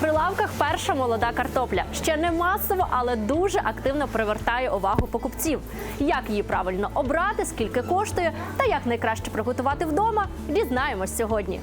прилавках перша молода картопля. Ще не масово, але дуже активно привертає увагу покупців. Як її правильно обрати, скільки коштує та як найкраще приготувати вдома, дізнаємось сьогодні.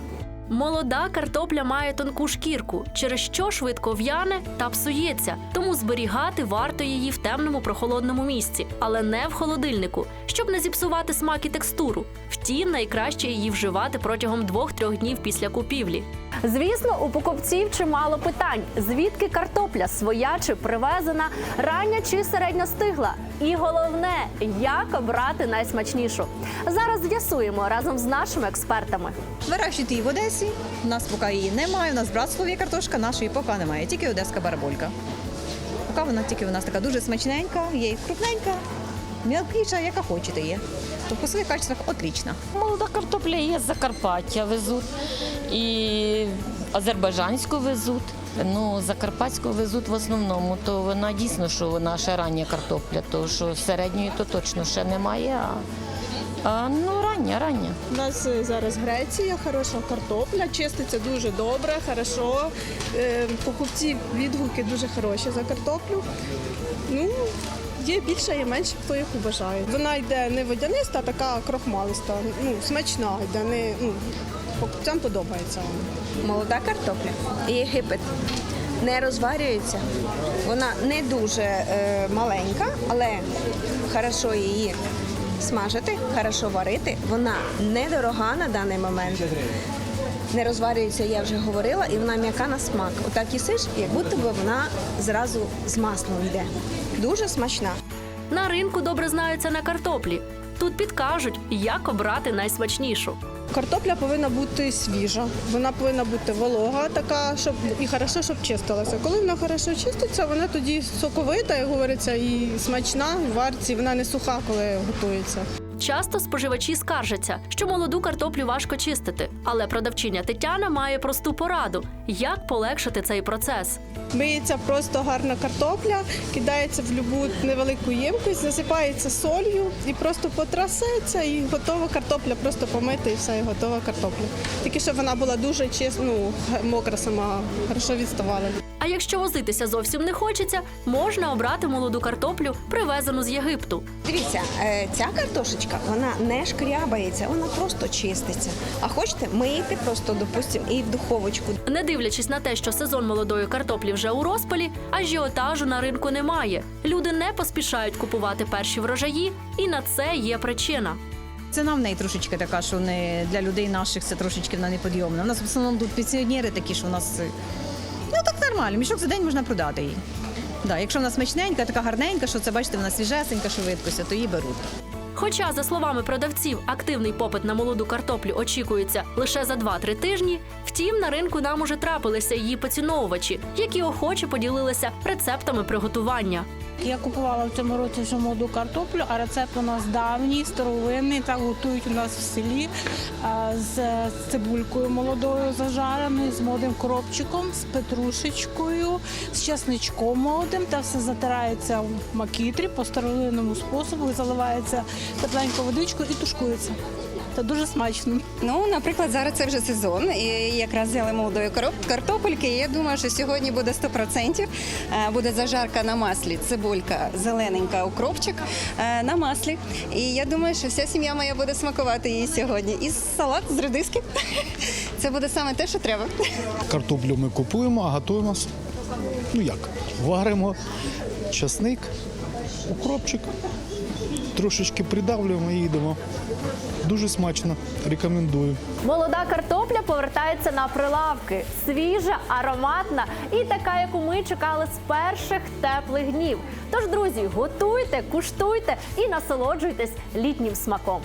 Молода картопля має тонку шкірку, через що швидко в'яне та псується. Тому зберігати варто її в темному прохолодному місці, але не в холодильнику, щоб не зіпсувати смак і текстуру. Втім, найкраще її вживати протягом 2-3 днів після купівлі. Звісно, у покупців чимало питань: звідки картопля своя чи привезена, рання чи середньостигла. І головне, як обрати найсмачнішу. Зараз з'ясуємо разом з нашими експертами. Вирощують її в Одесі. У нас поки її немає. У нас є картошка, нашої поки немає, тільки одеська бараболька. Поки вона тільки у нас така дуже смачненька, є крупненька, мілкіша, яка хочете є. То по своїх качествах отлічна. Молода картопля є з Закарпаття везуть і азербайджанську везуть. Ну, закарпатську везуть в основному, то вона дійсно, що вона ще рання картопля, то що середньої то точно ще немає. А, а ну рання, рання. У нас е, зараз Греція, хороша картопля, чиститься дуже добре, хорошо. Е, Покупці відгуки дуже хороші за картоплю. Ну, є більше, є менше, хто яку бажає. Вона йде не водяниста, а така крохмалиста, ну, смачна йде, не, ну, покупцям подобається молода картопля і Єгипет не розварюється. Вона не дуже е, маленька, але хорошо її смажити, хорошо варити. Вона недорога на даний момент. Не розварюється, я вже говорила, і вона м'яка на смак. Отак їсиш, як будто би вона зразу з маслом йде. Дуже смачна. На ринку добре знаються на картоплі. Тут підкажуть, як обрати найсмачнішу. Картопля повинна бути свіжа, вона повинна бути волога, така, щоб і хорошо, щоб чистилася. Коли вона хорошо чиститься, вона тоді соковита, як говориться, і смачна варці, вона не суха, коли готується. Часто споживачі скаржаться, що молоду картоплю важко чистити, але продавчиня Тетяна має просту пораду, як полегшити цей процес. Миється просто гарна картопля, кидається в будь-яку невелику ємкость, засипається солью і просто потрасеться, і готова картопля, просто помити і все, і готова картопля. Тільки щоб вона була дуже чиста, ну, мокра сама, хорошо відставала. А якщо возитися зовсім не хочеться, можна обрати молоду картоплю, привезену з Єгипту. Дивіться, е, ця картошечка вона не шкрябається, вона просто чиститься. А хочете, мийте просто, допустимо, і в духовочку. Не дивлячись на те, що сезон молодої картоплі вже у розпалі, ажіотажу на ринку немає. Люди не поспішають купувати перші врожаї, і на це є причина. Ціна в неї трошечки така, що не для людей наших це трошечки вона неподйомна. У нас в основному тут пенсіонери такі, що у нас е, нормально. Мішок за день можна продати її. Да, якщо вона смачненька, така гарненька, що це бачите, вона свіжесенька, швидкося, то її беруть. Хоча, за словами продавців, активний попит на молоду картоплю очікується лише за 2-3 тижні. Втім, на ринку нам уже трапилися її поціновувачі, які охоче поділилися рецептами приготування. Я купувала в цьому році вже молоду картоплю, а рецепт у нас давній, старовинний. Так готують у нас в селі з цибулькою молодою зажареною, з молодим коробчиком, з петрушечкою, з чесничком молодим. Та все затирається в макітрі по старовинному способу, заливається тепленькою водичкою і тушкується. Це дуже смачно. Ну, наприклад, зараз це вже сезон, і якраз взяли молодої картопельки. І я думаю, що сьогодні буде 100%. Е, Буде зажарка на маслі, цибулька, зелененька, укропчик е, на маслі. І я думаю, що вся сім'я моя буде смакувати її сьогодні. І салат з редиски. Це буде саме те, що треба. Картоплю ми купуємо, а готуємо. Ну як? Варимо часник, укропчик, трошечки придавлюємо і їдемо. Дуже смачно, рекомендую. Молода картопля повертається на прилавки, свіжа, ароматна і така, яку ми чекали з перших теплих днів. Тож, друзі, готуйте, куштуйте і насолоджуйтесь літнім смаком.